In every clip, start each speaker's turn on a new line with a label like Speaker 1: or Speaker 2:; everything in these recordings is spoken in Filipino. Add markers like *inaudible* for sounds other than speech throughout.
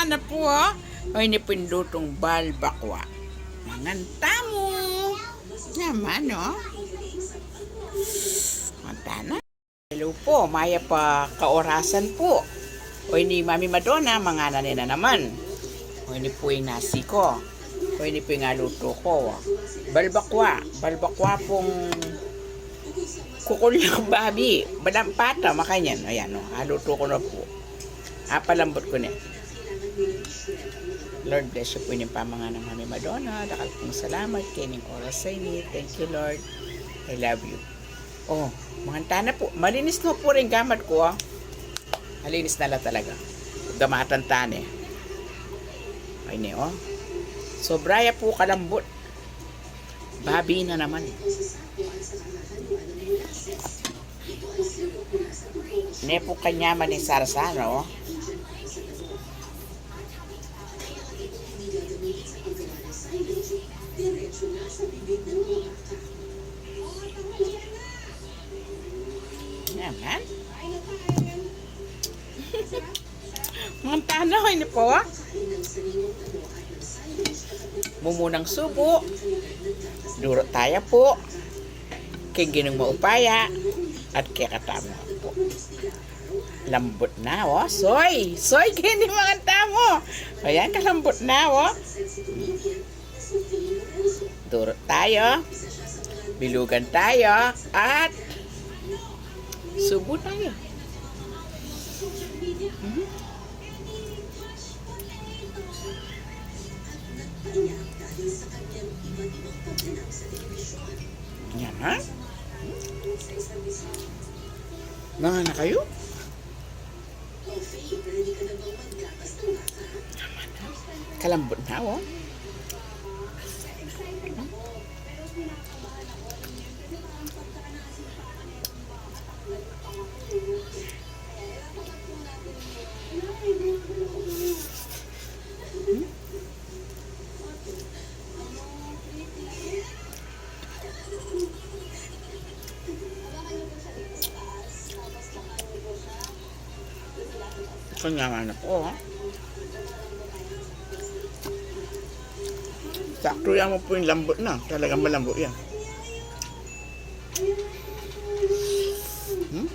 Speaker 1: tana po ha. Ay ni pindutong balbakwa. Manganta mo. Naman no. Mantana. Hello po, maya pa kaorasan po. O ni Mami Madonna, mga nanay na naman. O ni po yung nasi ko. O ni po yung aluto ko. Balbakwa. Balbakwa pong kukulyang *laughs* babi. Balampata, makanyan. Ayan o, aluto ko na po. Apalambot ko na. Lord bless you po yung pamanga ng Mami Madonna. Dakal pong salamat. Kining oras sa inyo. Thank you Lord. I love you. Oh, mga tana po. Malinis na po rin gamit ko. ah. Malinis na lang talaga. Gamatan tane. Ay ni oh. Sobraya po kalambot. Babi na naman. Ne po kanyaman ni Sarsano. Oh. Naman. *laughs* Mga tana ko ini po. Mumunang subo. Duro tayo po. Kay ginong maupaya. At kay katama po. Lambot na, oh. Soy! Soy, *laughs* kini mga tamo. Ayan, kalambot na, oh. Duro tayo. Bilugan tayo. At subo tayo. Mhm. Yan, ha? Mga na kayo? Kalambot na, oh. Kanya nga na po, ha? Sakto yan mo po yung lambot na. Talagang malambot yan. Hmm?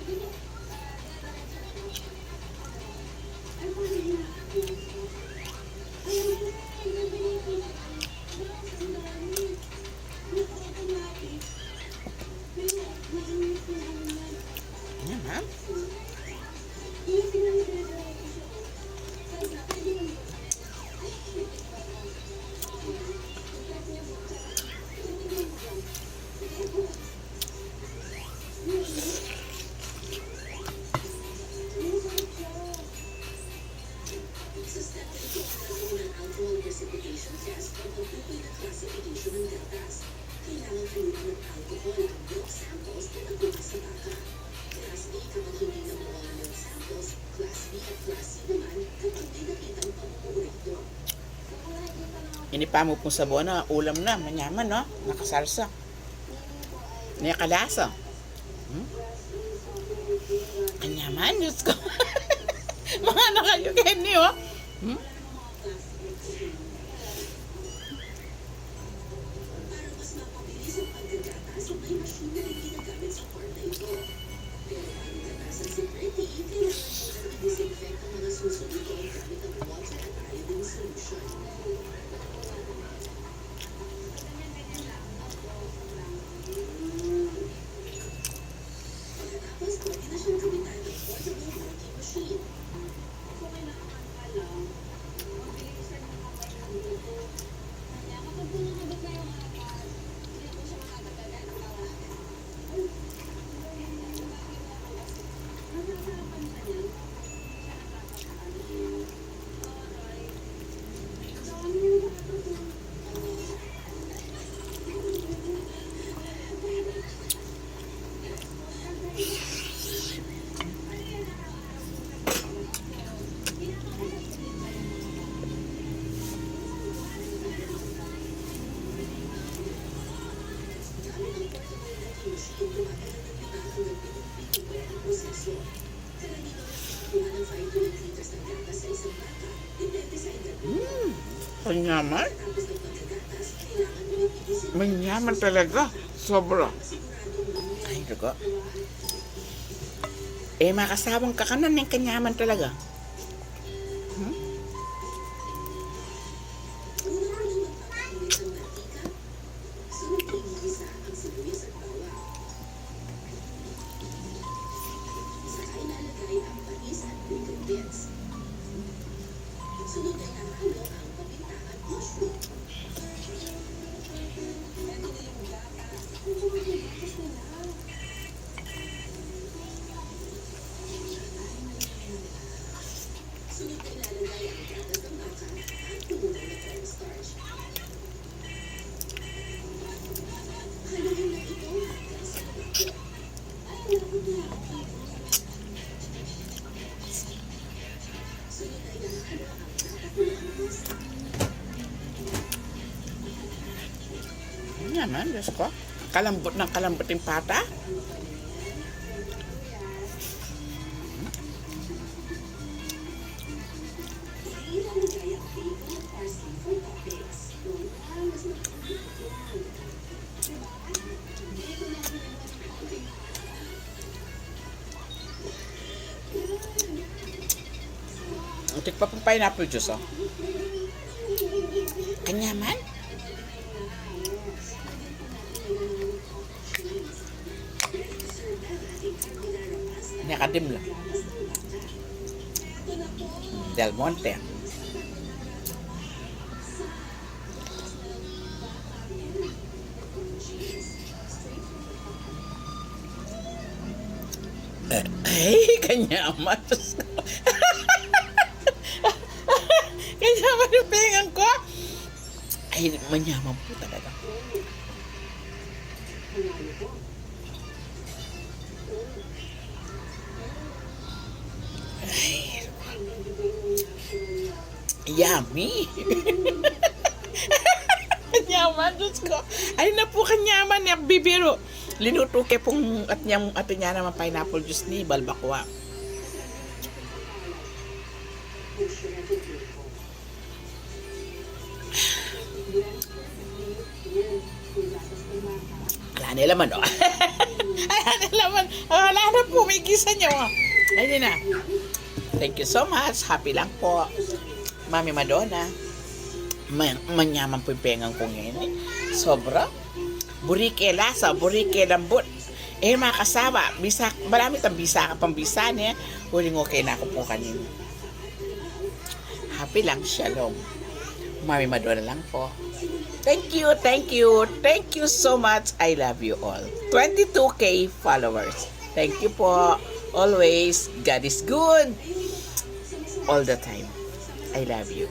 Speaker 1: Yan, ha? Inipa mo po sa buwan na ulam na, manyaman, no? Nakasarsa. Nakalasa. Hmm? Kanyaman, Diyos ko. *laughs* Mga nakayo kayo niyo, oh. Hmm? Manyaman? Manyaman talaga. Sobra. Ay, dugo. Eh, makasawang kakanan ng kanyaman talaga. Ano naman, Diyos ko. Kalambot ng kalambot yung pata. Pineapple juice, oh. Kanyaman? Nakadim lang. Del Monte. *laughs* Ay, kanyaman. Diyos ko. *laughs* kanyaman yung pengang ko. Ay, manyaman po talaga. Yummy! *laughs* kanyaman, Diyos ko. Ay na po kanyaman, yak bibiro. Linuto ke pong at niyang at niya naman pineapple juice ni balbakwa. Wala na laman, oh. *laughs* Wala na laman. Wala na po, may gisa niyo, oh. Na. Thank you so much. Happy lang po. Mami Madonna. Man, manyaman po yung pengang ko ngayon. eh. Sobra. Burike lasa, burike lambot. Eh, mga kasama, bisa, marami tang bisa ka pang bisa niya. Huling okay na ako po kanina. Happy lang, shalom. Mami Madonna lang po. Thank you, thank you, thank you so much. I love you all. 22k followers. Thank you po. Always, God is good. All the time. I love you.